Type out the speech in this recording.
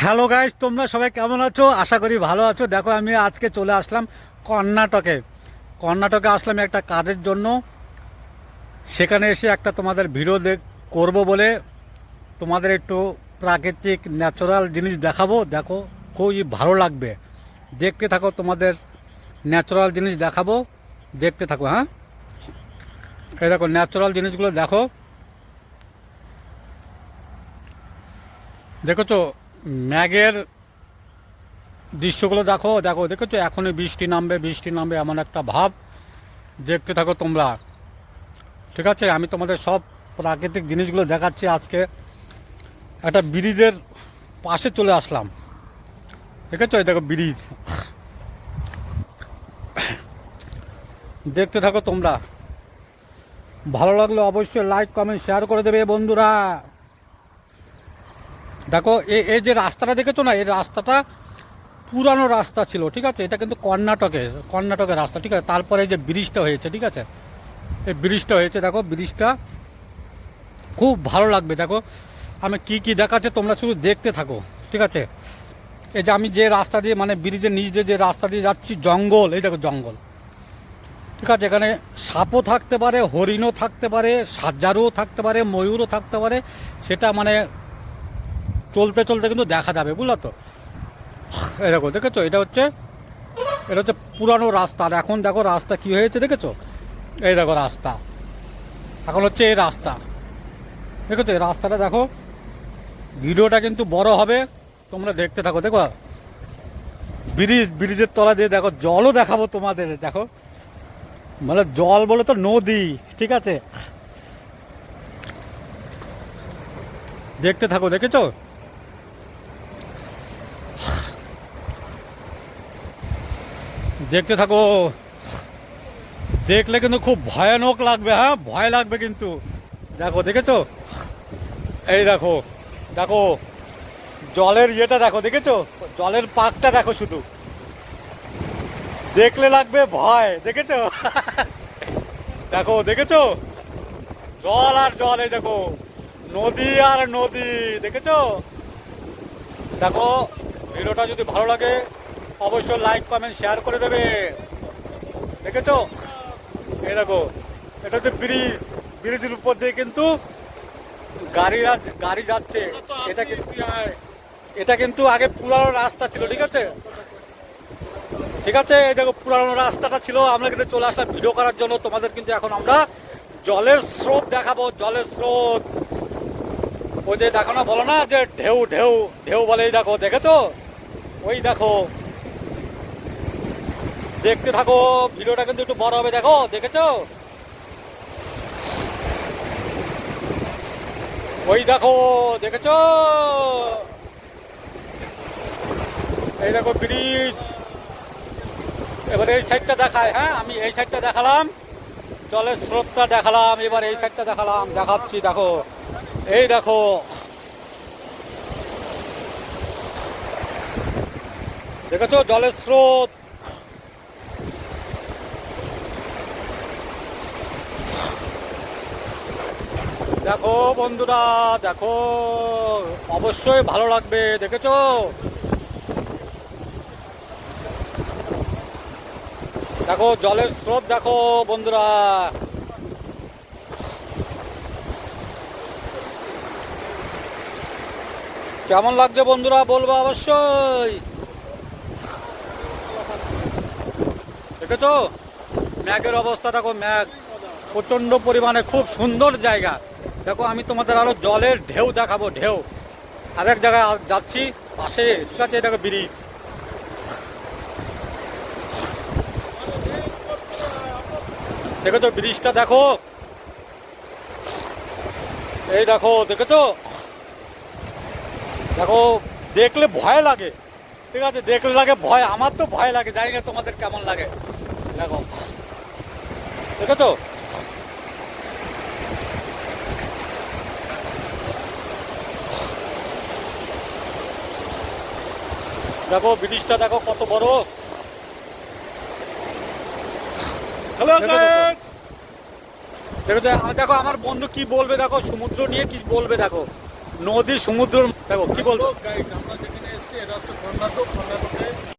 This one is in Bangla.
হ্যালো গাইস, তোমরা সবাই কেমন আছো? আশা করি ভালো আছো। দেখো, আমি আজকে চলে আসলাম কর্ণাটকে। কর্ণাটকে আসলাম একটা কাজের জন্য। সেখানে এসে একটা তোমাদের ভিডিও দেখ করব বলে তোমাদের একটু প্রাকৃতিক ন্যাচারাল জিনিস দেখাবো। দেখো, খুবই ভালো লাগবে। দেখতে থাকো, তোমাদের ন্যাচারাল জিনিস দেখাবো। দেখতে থাকো হ্যাঁ? এই দেখো ন্যাচারাল জিনিসগুলো দেখো। দেখেছ? ম্যাগের দৃশ্যগুলো দেখো দেখো, দেখেছ? এখনই বৃষ্টি নামবে বৃষ্টি নামবে এমন একটা ভাব। দেখতে থাকো তোমরা। ঠিক আছে? আমি তোমাদের সব প্রাকৃতিক জিনিসগুলো দেখাচ্ছি আজকে। একটা ব্রিজের পাশে চলে আসলাম। দেখেছ? দেখো ব্রিজ। দেখতে থাকো তোমরা। ভালো লাগলে অবশ্যই লাইক কমেন্ট শেয়ার করে দেবে বন্ধুরা। দেখো এই এই যে রাস্তাটা দেখেছ না, এই রাস্তাটা পুরানো রাস্তা ছিল, ঠিক আছে? এটা কিন্তু কর্ণাটকের কর্ণাটকের রাস্তা, ঠিক আছে? তারপরে এই যে ব্রিজটা হয়েছে, ঠিক আছে? এই ব্রিজটা হয়েছে, দেখো, ব্রিজটা খুব ভালো লাগবে, দেখো। আমি কি কি দেখাচ্ছে তোমরা শুধু দেখতে থাকো, ঠিক আছে? এই যে আমি যে রাস্তা দিয়ে মানে ব্রিজের নিচ দিয়ে যে রাস্তা দিয়ে যাচ্ছি, জঙ্গল, এই দেখো, জঙ্গল। ঠিক আছে? এখানে সাপও থাকতে পারে, হরিণও থাকতে পারে, সাজারও থাকতে পারে, ময়ূরও থাকতে পারে। সেটা মানে চলতে চলতে কিন্তু দেখা যাবে, বুঝলো তো? এরকম, দেখেছ? এটা হচ্ছে এটা হচ্ছে পুরানো রাস্তা। আর এখন দেখো রাস্তা কি হয়েছে, দেখেছ? এই দেখো রাস্তা। এখন হচ্ছে এই রাস্তা। দেখেছ? এই রাস্তাটা দেখো, ভিডিওটা কিন্তু বড় হবে। তোমরা দেখতে থাকো, দেখো। ব্রিজ ব্রিজের তলা দিয়ে দেখো, জলও দেখাবো তোমাদের, দেখো। মানে জল বলে তো নদী, ঠিক আছে? দেখতে থাকো, দেখেছ? দেখতে থাকো। দেখলে কিন্তু খুব ভয়ানক লাগবে হ্যাঁ? ভয় লাগবে কিন্তু। দেখো, দেখেছ? এই দেখো দেখো, জলের ইয়েটা দেখো, দেখেছ? জলের পাকটা দেখো শুধু। দেখলে লাগবে ভয়, দেখেছ? দেখো, দেখেছ? জল আর জল, এই দেখো। নদী আর নদী, দেখেছ? দেখো, ভিডিওটা যদি ভালো লাগে অবশ্যই লাইক কমেন্ট শেয়ার করে দেবে। দেখেছ? এই দেখো এটা হচ্ছে ব্রিজ। ব্রিজের উপর দিয়ে কিন্তু গাড়িরা গাড়ি যাচ্ছে। এটা কিন্তু এটা কিন্তু আগে পুরানো রাস্তা ছিল ঠিক আছে? ঠিক আছে এই দেখো পুরানো রাস্তাটা ছিল। আমরা কিন্তু চলে আসলাম ভিডিও করার জন্য। তোমাদের কিন্তু এখন আমরা জলের স্রোত দেখাবো জলের স্রোত। ওই যে দেখো না বলো না যে ঢেউ ঢেউ ঢেউ বলে এই দেখো দেখেছ? ওই দেখো। দেখতে থাকো, ভিডিওটা কিন্তু একটু বড় হবে, দেখো, দেখেছ? ওই দেখো, দেখেছ? এই দেখো ব্রিজ এবার এই সাইডটা দেখায় হ্যাঁ আমি এই সাইডটা দেখালাম। জলের স্রোতটা দেখালাম, এবার এই সাইডটা দেখালাম, দেখাচ্ছি, দেখো। এই দেখো। দেখেছ? জলের স্রোত। দেখো বন্ধুরা, দেখো। অবশ্যই ভালো লাগবে, দেখেছ? দেখো, জলের স্রোত দেখো বন্ধুরা। কেমন লাগছে বন্ধুরা, বলব অবশ্যই। দেখেছ? ম্যাগের অবস্থা, দেখো ম্যাগ। প্রচণ্ড পরিমাণে, খুব সুন্দর জায়গা। দেখো, আমি তোমাদের আরও জলের ঢেউ দেখাবো, ঢেউ। আরেক জায়গায় যাচ্ছি, পাশে, ঠিক আছে দেখো ব্রিজ। দেখেছ ব্রিজটা, দেখো? এই দেখো, দেখেছ? দেখো, দেখলে ভয় লাগে। ঠিক আছে, দেখলে লাগে ভয়, আমার তো ভয় লাগে, জানি না তোমাদের কেমন লাগে। দেখো। দেখেছ? দেখো ব্রিজটা দেখো কত বড়। হ্যালো দেখো, আমার বন্ধু কি বলবে দেখো সমুদ্র নিয়ে কি বলবে দেখো। নদী সমুদ্র দেখো কি বলব? আমরা যেখানে এসেছি এটা হচ্ছে কর্ণাটক কর্ণাটক।